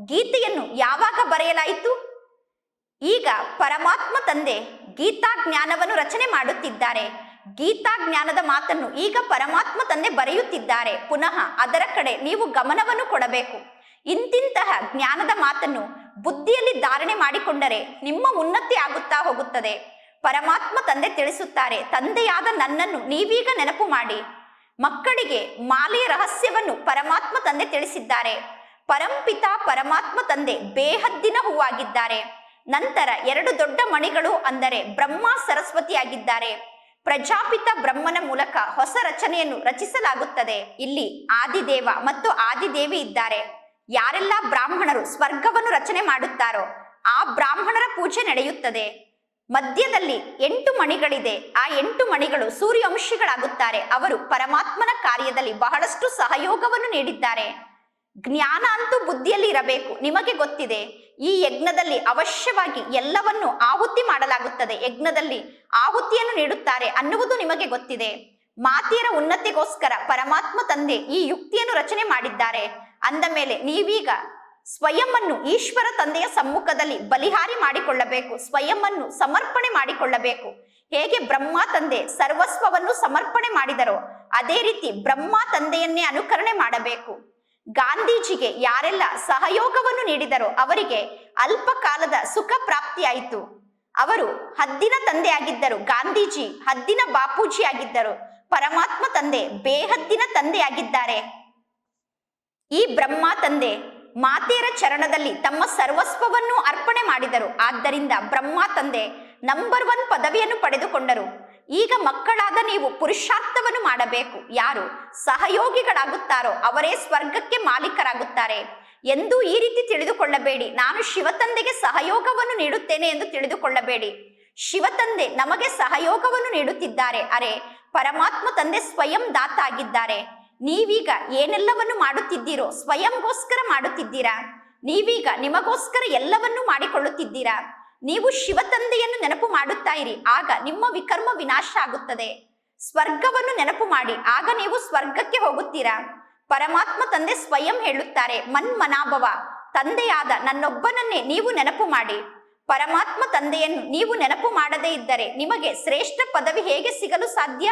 ಗೀತೆಯನ್ನು ಯಾವಾಗ ಬರೆಯಲಾಯಿತು? ಈಗ ಪರಮಾತ್ಮ ತಂದೆ ಗೀತಾ ಜ್ಞಾನವನ್ನು ರಚನೆ ಮಾಡುತ್ತಿದ್ದಾರೆ. ಗೀತಾ ಜ್ಞಾನದ ಮಾತನ್ನು ಈಗ ಪರಮಾತ್ಮ ತಂದೆ ಬರೆಯುತ್ತಿದ್ದಾರೆ. ಪುನಃ ಅದರ ಕಡೆ ನೀವು ಗಮನವನ್ನು ಕೊಡಬೇಕು. ಇಂತಿಂತಹ ಜ್ಞಾನದ ಮಾತನ್ನು ಬುದ್ಧಿಯಲ್ಲಿ ಧಾರಣೆ ಮಾಡಿಕೊಂಡರೆ ನಿಮ್ಮ ಉನ್ನತಿ ಆಗುತ್ತಾ ಹೋಗುತ್ತದೆ. ಪರಮಾತ್ಮ ತಂದೆ ತಿಳಿಸುತ್ತಾರೆ, ತಂದೆಯಾದ ನನ್ನನ್ನು ನೀವೀಗ ನೆನಪು ಮಾಡಿ. ಮಕ್ಕಳಿಗೆ ಮಾಲೆಯ ರಹಸ್ಯವನ್ನು ಪರಮಾತ್ಮ ತಂದೆ ತಿಳಿಸಿದ್ದಾರೆ. ಪರಂಪಿತ ಪರಮಾತ್ಮ ತಂದೆ ಬೇಹದ್ದಿನ ಹೂವಾಗಿದ್ದಾರೆ. ನಂತರ ಎರಡು ದೊಡ್ಡ ಮಣಿಗಳು ಅಂದರೆ ಬ್ರಹ್ಮ ಸರಸ್ವತಿಯಾಗಿದ್ದಾರೆ. ಪ್ರಜಾಪಿತ ಬ್ರಹ್ಮನ ಮೂಲಕ ಹೊಸ ರಚನೆಯನ್ನು ರಚಿಸಲಾಗುತ್ತದೆ. ಇಲ್ಲಿ ಆದಿದೇವ ಮತ್ತು ಆದಿದೇವಿ ಇದ್ದಾರೆ. ಯಾರೆಲ್ಲ ಬ್ರಾಹ್ಮಣರು ಸ್ವರ್ಗವನ್ನು ರಚನೆ ಮಾಡುತ್ತಾರೋ ಆ ಬ್ರಾಹ್ಮಣರ ಪೂಜೆ ನಡೆಯುತ್ತದೆ. ಮಧ್ಯದಲ್ಲಿ ಎಂಟು ಮಣಿಗಳಿದೆ. ಆ ಎಂಟು ಮಣಿಗಳು ಸೂರ್ಯವಂಶಿಗಳಾಗುತ್ತಾರೆ. ಅವರು ಪರಮಾತ್ಮನ ಕಾರ್ಯದಲ್ಲಿ ಬಹಳಷ್ಟು ಸಹಯೋಗವನ್ನು ನೀಡಿದ್ದಾರೆ. ಜ್ಞಾನ ಅಂತೂ ಬುದ್ಧಿಯಲ್ಲಿ ಇರಬೇಕು. ನಿಮಗೆ ಗೊತ್ತಿದೆ, ಈ ಯಜ್ಞದಲ್ಲಿ ಅವಶ್ಯವಾಗಿ ಎಲ್ಲವನ್ನು ಆಹುತಿ ಮಾಡಲಾಗುತ್ತದೆ. ಯಜ್ಞದಲ್ಲಿ ಆಹುತಿಯನ್ನು ನೀಡುತ್ತಾರೆ ಅನ್ನುವುದು ನಿಮಗೆ ಗೊತ್ತಿದೆ. ಮಾತೆಯರ ಉನ್ನತಿಗೋಸ್ಕರ ಪರಮಾತ್ಮ ತಂದೆ ಈ ಯುಕ್ತಿಯನ್ನು ರಚನೆ ಮಾಡಿದ್ದಾರೆ. ಅಂದ ಮೇಲೆ ನೀವೀಗ ಸ್ವಯಂವನ್ನು ಈಶ್ವರ ತಂದೆಯ ಸಮ್ಮುಖದಲ್ಲಿ ಬಲಿಹಾರಿ ಮಾಡಿಕೊಳ್ಳಬೇಕು ಸ್ವಯಂವನ್ನು ಸಮರ್ಪಣೆ ಮಾಡಿಕೊಳ್ಳಬೇಕು. ಹೇಗೆ ಬ್ರಹ್ಮ ತಂದೆ ಸರ್ವಸ್ವವನ್ನು ಸಮರ್ಪಣೆ ಮಾಡಿದರೋ ಅದೇ ರೀತಿ ಬ್ರಹ್ಮ ತಂದೆಯನ್ನೇ ಅನುಕರಣೆ ಮಾಡಬೇಕು. ಗಾಂಧೀಜಿಗೆ ಯಾರೆಲ್ಲ ಸಹಯೋಗವನ್ನು ನೀಡಿದರೋ ಅವರಿಗೆ ಅಲ್ಪ ಕಾಲದ ಸುಖ ಪ್ರಾಪ್ತಿಯಾಯಿತು. ಅವರು ಹದ್ದಿನ ತಂದೆ ಆಗಿದ್ದರು ಗಾಂಧೀಜಿ ಹದ್ದಿನ ಬಾಪೂಜಿ ಆಗಿದ್ದರು ಪರಮಾತ್ಮ ತಂದೆ ಬೇಹದ್ದಿನ ತಂದೆಯಾಗಿದ್ದಾರೆ. ಈ ಬ್ರಹ್ಮ ತಂದೆ ಮಾತೆಯರ ಚರಣದಲ್ಲಿ ತಮ್ಮ ಸರ್ವಸ್ವವನ್ನು ಅರ್ಪಣೆ ಮಾಡಿದರು. ಆದ್ದರಿಂದ ಬ್ರಹ್ಮ ತಂದೆ ನಂಬರ್ ಒನ್ ಪದವಿಯನ್ನು ಪಡೆದುಕೊಂಡರು. ಈಗ ಮಕ್ಕಳಾದ ನೀವು ಪುರುಷಾರ್ಥವನ್ನು ಮಾಡಬೇಕು. ಯಾರು ಸಹಯೋಗಿಗಳಾಗುತ್ತಾರೋ ಅವರೇ ಸ್ವರ್ಗಕ್ಕೆ ಮಾಲೀಕರಾಗುತ್ತಾರೆ ಎಂದು ಈ ರೀತಿ ತಿಳಿದುಕೊಳ್ಳಬೇಡಿ. ನಾನು ಶಿವತಂದೆಗೆ ಸಹಯೋಗವನ್ನು ನೀಡುತ್ತೇನೆ ಎಂದು ತಿಳಿದುಕೊಳ್ಳಬೇಡಿ. ಶಿವತಂದೆ ನಮಗೆ ಸಹಯೋಗವನ್ನು ನೀಡುತ್ತಿದ್ದಾರೆ. ಅರೆ, ಪರಮಾತ್ಮ ತಂದೆ ಸ್ವಯಂ ದಾತ ಆಗಿದ್ದಾರೆ. ನೀವೀಗ ಏನೆಲ್ಲವನ್ನು ಮಾಡುತ್ತಿದ್ದೀರೋ ಸ್ವಯಂಗೋಸ್ಕರ ಮಾಡುತ್ತಿದ್ದೀರಾ? ನೀವೀಗ ನಿಮಗೋಸ್ಕರ ಎಲ್ಲವನ್ನೂ ಮಾಡಿಕೊಳ್ಳುತ್ತಿದ್ದೀರಾ? ನೀವು ಶಿವತಂದೆಯನ್ನು ನೆನಪು ಮಾಡುತ್ತಾ ಇರಿ ಆಗ ನಿಮ್ಮ ವಿಕರ್ಮ ವಿನಾಶ ಆಗುತ್ತದೆ. ಸ್ವರ್ಗವನ್ನು ನೆನಪು ಮಾಡಿ, ಆಗ ನೀವು ಸ್ವರ್ಗಕ್ಕೆ ಹೋಗುತ್ತೀರಾ? ಪರಮಾತ್ಮ ತಂದೆ ಸ್ವಯಂ ಹೇಳುತ್ತಾರೆ, ಮನ್ ಮನಾಭವ, ತಂದೆಯಾದ ನನ್ನೊಬ್ಬನನ್ನೇ ನೀವು ನೆನಪು ಮಾಡಿ. ಪರಮಾತ್ಮ ತಂದೆಯನ್ನು ನೀವು ನೆನಪು ಮಾಡದೇ ಇದ್ದರೆ ನಿಮಗೆ ಶ್ರೇಷ್ಠ ಪದವಿ ಹೇಗೆ ಸಿಗಲು ಸಾಧ್ಯ?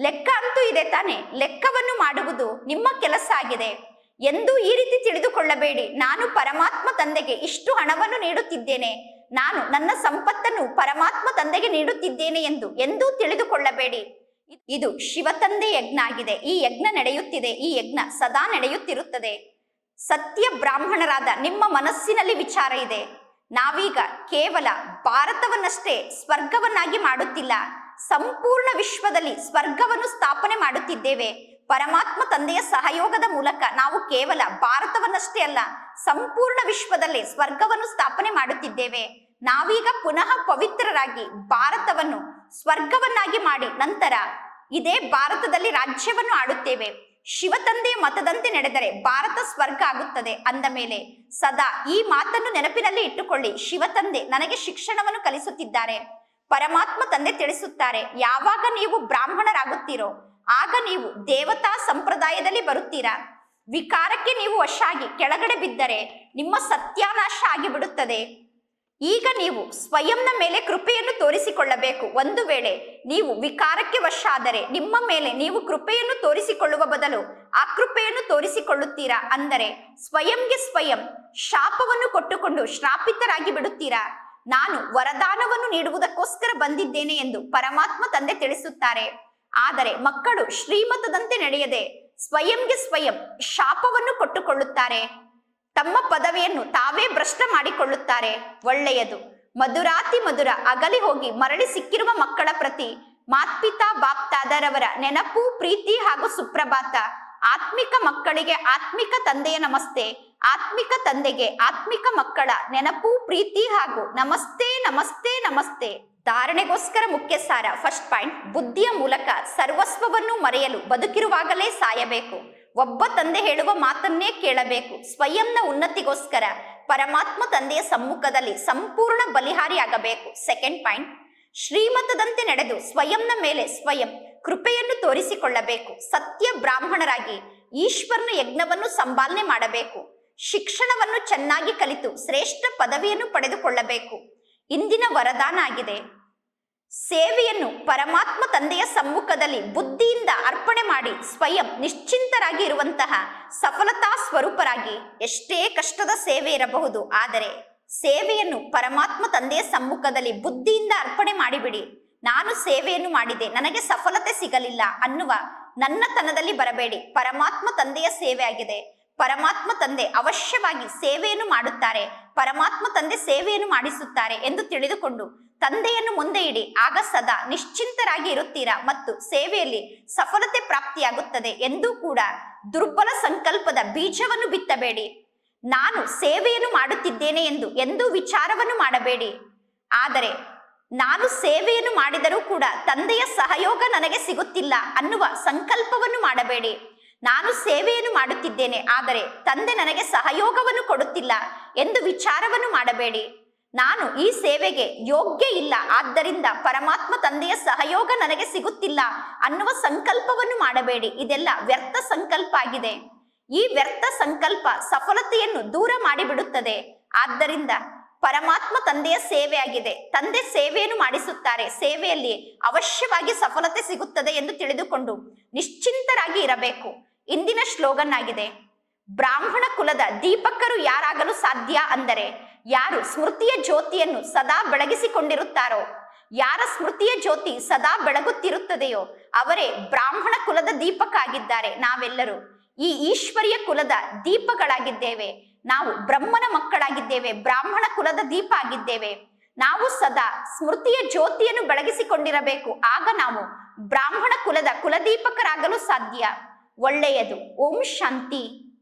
ಲೆಕ್ಕ ಅಂತೂ ಇದೆ ತಾನೆ. ಲೆಕ್ಕವನ್ನು ಮಾಡುವುದು ನಿಮ್ಮ ಕೆಲಸ ಆಗಿದೆ. ಎಂದು ಈ ರೀತಿ ತಿಳಿದುಕೊಳ್ಳಬೇಡಿ. ನಾನು ಪರಮಾತ್ಮ ತಂದೆಗೆ ಇಷ್ಟು ಹಣವನ್ನು ನೀಡುತ್ತಿದ್ದೇನೆ. ನಾನು ನನ್ನ ಸಂಪತ್ತನ್ನು ಪರಮಾತ್ಮ ತಂದೆಗೆ ನೀಡುತ್ತಿದ್ದೇನೆ ಎಂದು ಎಂದೂ ತಿಳಿದುಕೊಳ್ಳಬೇಡಿ. ಇದು ಶಿವತಂದೆ ಯಜ್ಞ ಆಗಿದೆ. ಈ ಯಜ್ಞ ನಡೆಯುತ್ತಿದೆ. ಈ ಯಜ್ಞ ಸದಾ ನಡೆಯುತ್ತಿರುತ್ತದೆ. ಸತ್ಯ ಬ್ರಾಹ್ಮಣರಾದ ನಿಮ್ಮ ಮನಸ್ಸಿನಲ್ಲಿ ವಿಚಾರ ಇದೆ. ನಾವೀಗ ಕೇವಲ ಭಾರತವನ್ನಷ್ಟೇ ಸ್ವರ್ಗವನ್ನಾಗಿ ಮಾಡುತ್ತಿಲ್ಲ. ಸಂಪೂರ್ಣ ವಿಶ್ವದಲ್ಲಿ ಸ್ವರ್ಗವನ್ನು ಸ್ಥಾಪನೆ ಮಾಡುತ್ತಿದ್ದೇವೆ. ಪರಮಾತ್ಮ ತಂದೆಯ ಸಹಯೋಗದ ಮೂಲಕ ನಾವು ಕೇವಲ ಭಾರತವನ್ನಷ್ಟೇ ಅಲ್ಲ, ಸಂಪೂರ್ಣ ವಿಶ್ವದಲ್ಲಿ ಸ್ವರ್ಗವನ್ನು ಸ್ಥಾಪನೆ ಮಾಡುತ್ತಿದ್ದೇವೆ. ನಾವೀಗ ಪುನಃ ಪವಿತ್ರರಾಗಿ ಭಾರತವನ್ನು ಸ್ವರ್ಗವನ್ನಾಗಿ ಮಾಡಿ ನಂತರ ಇದೇ ಭಾರತದಲ್ಲಿ ರಾಜ್ಯವನ್ನು ಆಡುತ್ತೇವೆ. ಶಿವತಂದೆ ಮತದಂತೆ ನಡೆದರೆ ಭಾರತ ಸ್ವರ್ಗ ಆಗುತ್ತದೆ ಅಂದ ಮೇಲೆ ಸದಾ ಈ ಮಾತನ್ನು ನೆನಪಿನಲ್ಲಿ ಇಟ್ಟುಕೊಳ್ಳಿ. ಶಿವತಂದೆ ನನಗೆ ಶಿಕ್ಷಣವನ್ನು ಕಲಿಸುತ್ತಿದ್ದಾರೆ. ಪರಮಾತ್ಮ ತಂದೆ ತಿಳಿಸುತ್ತಾರೆ, ಯಾವಾಗ ನೀವು ಬ್ರಾಹ್ಮಣರಾಗುತ್ತೀರೋ, ಆಗ ನೀವು ದೇವತಾ ಸಂಪ್ರದಾಯದಲ್ಲಿ ಬರುತ್ತೀರಾ. ವಿಕಾರಕ್ಕೆ ನೀವು ವಶಾಗಿ, ಕೆಳಗಡೆ ಬಿದ್ದರೆ ನಿಮ್ಮ ಸತ್ಯಾನಾಶ ಆಗಿಬಿಡುತ್ತದೆ. ಈಗ ನೀವು ಸ್ವಯಂನ ಮೇಲೆ ಕೃಪೆಯನ್ನು ತೋರಿಸಿಕೊಳ್ಳಬೇಕು. ಒಂದು ವೇಳೆ ನೀವು ವಿಕಾರಕ್ಕೆ ವಶ ಆದರೆ ನಿಮ್ಮ ಮೇಲೆ ನೀವು ಕೃಪೆಯನ್ನು ತೋರಿಸಿಕೊಳ್ಳುವ ಬದಲು ಆ ಕೃಪೆಯನ್ನು ತೋರಿಸಿಕೊಳ್ಳುತ್ತೀರಾ? ಅಂದರೆ ಸ್ವಯಂಗೆ ಸ್ವಯಂ ಶಾಪವನ್ನು ಕೊಟ್ಟುಕೊಂಡು ಶ್ರಾಪಿತರಾಗಿ ಬಿಡುತ್ತೀರಾ? ನಾನು ವರದಾನವನ್ನು ನೀಡುವುದಕ್ಕೋಸ್ಕರ ಬಂದಿದ್ದೇನೆ ಎಂದು ಪರಮಾತ್ಮ ತಂದೆ ತಿಳಿಸುತ್ತಾರೆ. ಆದರೆ ಮಕ್ಕಳು ಶ್ರೀಮತದಂತೆ ನಡೆಯದೆ ಸ್ವಯಂಗೆ ಸ್ವಯಂ ಶಾಪವನ್ನು ಕೊಟ್ಟುಕೊಳ್ಳುತ್ತಾರೆ. ತಮ್ಮ ಪದವಿಯನ್ನು ತಾವೇ ಭ್ರಷ್ಟ ಮಾಡಿಕೊಳ್ಳುತ್ತಾರೆ. ಒಳ್ಳೆಯದು. ಮಧುರಾತಿ ಮಧುರ ಅಗಲಿ ಹೋಗಿ ಮರಳಿ ಸಿಕ್ಕಿರುವ ಮಕ್ಕಳ ಪ್ರತಿ ಮಾತ್ಪಿತಾ ಬಾಪ್ತಾದರವರ ನೆನಪು, ಪ್ರೀತಿ ಹಾಗೂ ಸುಪ್ರಭಾತ. ಆತ್ಮಿಕ ಮಕ್ಕಳಿಗೆ ಆತ್ಮಿಕ ತಂದೆಯ ನಮಸ್ತೆ. ಆತ್ಮಿಕ ತಂದೆಗೆ, ಆತ್ಮಿಕ ಮಕ್ಕಳ ನೆನಪು, ಪ್ರೀತಿ ಹಾಗೂ ನಮಸ್ತೆ ನಮಸ್ತೆ ನಮಸ್ತೆ. ಧಾರಣೆಗೋಸ್ಕರ ಮುಖ್ಯ ಸಾರ ಫಸ್ಟ್ ಪಾಯಿಂಟ್ ಬುದ್ಧಿಯ ಮೂಲಕ ಸರ್ವಸ್ವವನ್ನು ಮರೆಯಲು ಬದುಕಿರುವಾಗಲೇ ಸಾಯಬೇಕು. ಒಬ್ಬ ತಂದೆ ಹೇಳುವ ಮಾತನ್ನೇ ಕೇಳಬೇಕು. ಸ್ವಯಂನ ಉನ್ನತಿಗೋಸ್ಕರ ಪರಮಾತ್ಮ ತಂದೆಯ ಸಮ್ಮುಖದಲ್ಲಿ ಸಂಪೂರ್ಣ ಬಲಿಹಾರಿಯಾಗಬೇಕು. ಸೆಕೆಂಡ್ ಪಾಯಿಂಟ್ ಶ್ರೀಮತದಂತೆ ನಡೆದು ಸ್ವಯಂನ ಮೇಲೆ ಸ್ವಯಂ ಕೃಪೆಯನ್ನು ತೋರಿಸಿಕೊಳ್ಳಬೇಕು. ಸತ್ಯ ಬ್ರಾಹ್ಮಣರಾಗಿ ಈಶ್ವರನ ಯಜ್ಞವನ್ನು ಸಂಪಾಲನೆ ಮಾಡಬೇಕು. ಶಿಕ್ಷಣವನ್ನು ಚೆನ್ನಾಗಿ ಕಲಿತು ಶ್ರೇಷ್ಠ ಪದವಿಯನ್ನು ಪಡೆದುಕೊಳ್ಳಬೇಕು. ಇಂದಿನ ವರದಾನ ಆಗಿದೆ. ಸೇವೆಯನ್ನು ಪರಮಾತ್ಮ ತಂದೆಯ ಸಮ್ಮುಖದಲ್ಲಿ ಬುದ್ಧಿಯಿಂದ ಅರ್ಪಣೆ ಮಾಡಿ ಸ್ವಯಂ ನಿಶ್ಚಿಂತರಾಗಿ ಇರುವಂತಹ ಸಫಲತಾ ಸ್ವರೂಪರಾಗಿ ಎಷ್ಟೇ ಕಷ್ಟದ ಸೇವೆ ಇರಬಹುದು, ಆದರೆ ಸೇವೆಯನ್ನು ಪರಮಾತ್ಮ ತಂದೆಯ ಸಮ್ಮುಖದಲ್ಲಿ ಬುದ್ಧಿಯಿಂದ ಅರ್ಪಣೆ ಮಾಡಿಬಿಡಿ. ನಾನು ಸೇವೆಯನ್ನು ಮಾಡಿದೆ, ನನಗೆ ಸಫಲತೆ ಸಿಗಲಿಲ್ಲ ಅನ್ನುವ ನನ್ನತನದಲ್ಲಿ ಬರಬೇಡಿ. ಪರಮಾತ್ಮ ತಂದೆಯ ಸೇವೆ ಆಗಿದೆ. ಪರಮಾತ್ಮ ತಂದೆ ಅವಶ್ಯವಾಗಿ ಸೇವೆಯನ್ನು ಮಾಡುತ್ತಾರೆ. ಪರಮಾತ್ಮ ತಂದೆ ಸೇವೆಯನ್ನು ಮಾಡಿಸುತ್ತಾರೆ ಎಂದು ತಿಳಿದುಕೊಂಡು ತಂದೆಯನ್ನು ಮುಂದೆ ಇಡಿ. ಆಗ ಸದಾ ನಿಶ್ಚಿಂತರಾಗಿ ಇರುತ್ತೀರಾ ಮತ್ತು ಸೇವೆಯಲ್ಲಿ ಸಫಲತೆ ಪ್ರಾಪ್ತಿಯಾಗುತ್ತದೆ ಎಂದೂ ಕೂಡ ದುರ್ಬಲ ಸಂಕಲ್ಪದ ಬೀಜವನ್ನು ಬಿತ್ತಬೇಡಿ. ನಾನು ಸೇವೆಯನ್ನು ಮಾಡುತ್ತಿದ್ದೇನೆ ಎಂದು ಎಂದೂ ವಿಚಾರವನ್ನು ಮಾಡಬೇಡಿ. ಆದರೆ ನಾನು ಸೇವೆಯನ್ನು ಮಾಡಿದರೂ ಕೂಡ ತಂದೆಯ ಸಹಯೋಗ ನನಗೆ ಸಿಗುತ್ತಿಲ್ಲ ಅನ್ನುವ ಸಂಕಲ್ಪವನ್ನು ಮಾಡಬೇಡಿ. ನಾನು ಸೇವೆಯನ್ನು ಮಾಡುತ್ತಿದ್ದೇನೆ, ಆದರೆ ತಂದೆ ನನಗೆ ಸಹಯೋಗವನ್ನು ಕೊಡುತ್ತಿಲ್ಲ ಎಂದು ವಿಚಾರವನ್ನು ಮಾಡಬೇಡಿ. ನಾನು ಈ ಸೇವೆಗೆ ಯೋಗ್ಯ ಇಲ್ಲ, ಆದ್ದರಿಂದ ಪರಮಾತ್ಮ ತಂದೆಯ ಸಹಯೋಗ ನನಗೆ ಸಿಗುತ್ತಿಲ್ಲ ಅನ್ನುವ ಸಂಕಲ್ಪವನ್ನು ಮಾಡಬೇಡಿ. ಇದೆಲ್ಲ ವ್ಯರ್ಥ ಸಂಕಲ್ಪ ಆಗಿದೆ. ಈ ವ್ಯರ್ಥ ಸಂಕಲ್ಪ ಸಫಲತೆಯನ್ನು ದೂರ ಮಾಡಿಬಿಡುತ್ತದೆ. ಆದ್ದರಿಂದ ಪರಮಾತ್ಮ ತಂದೆಯ ಸೇವೆ ಆಗಿದೆ ತಂದೆ ಸೇವೆಯನ್ನು ಮಾಡಿಸುತ್ತಾರೆ. ಸೇವೆಯಲ್ಲಿ ಅವಶ್ಯವಾಗಿ ಸಫಲತೆ ಸಿಗುತ್ತದೆ ಎಂದು ತಿಳಿದುಕೊಂಡು ನಿಶ್ಚಿಂತರಾಗಿ ಇರಬೇಕು. ಇಂದಿನ ಶ್ಲೋಗನ್ ಆಗಿದೆ ಬ್ರಾಹ್ಮಣ ಕುಲದ ದೀಪಕರು ಯಾರಾಗಲು ಸಾಧ್ಯ ಅಂದರೆ ಯಾರು ಸ್ಮೃತಿಯ ಜ್ಯೋತಿಯನ್ನು ಸದಾ ಬೆಳಗಿಸಿಕೊಂಡಿರುತ್ತಾರೋ, ಯಾರ ಸ್ಮೃತಿಯ ಜ್ಯೋತಿ ಸದಾ ಬೆಳಗುತ್ತಿರುತ್ತದೆಯೋ, ಅವರೇ ಬ್ರಾಹ್ಮಣ ಕುಲದ ದೀಪಕ ಆಗಿದ್ದಾರೆ ನಾವೆಲ್ಲರೂ. ಈ ಈಶ್ವರಿಯ ಕುಲದ ದೀಪಗಳಾಗಿದ್ದೇವೆ. ನಾವು ಬ್ರಹ್ಮನ ಮಕ್ಕಳಾಗಿದ್ದೇವೆ, ಬ್ರಾಹ್ಮಣ ಕುಲದ ದೀಪ ಆಗಿದ್ದೇವೆ. ನಾವು ಸದಾ ಸ್ಮೃತಿಯ ಜ್ಯೋತಿಯನ್ನು ಬೆಳಗಿಸಿಕೊಂಡಿರಬೇಕು. ಆಗ ನಾವು ಬ್ರಾಹ್ಮಣ ಕುಲದ ಕುಲದೀಪಕರಾಗಲು ಸಾಧ್ಯ. ಒಳ್ಳೆಯದು. ಓಂ ಶಾಂತಿ.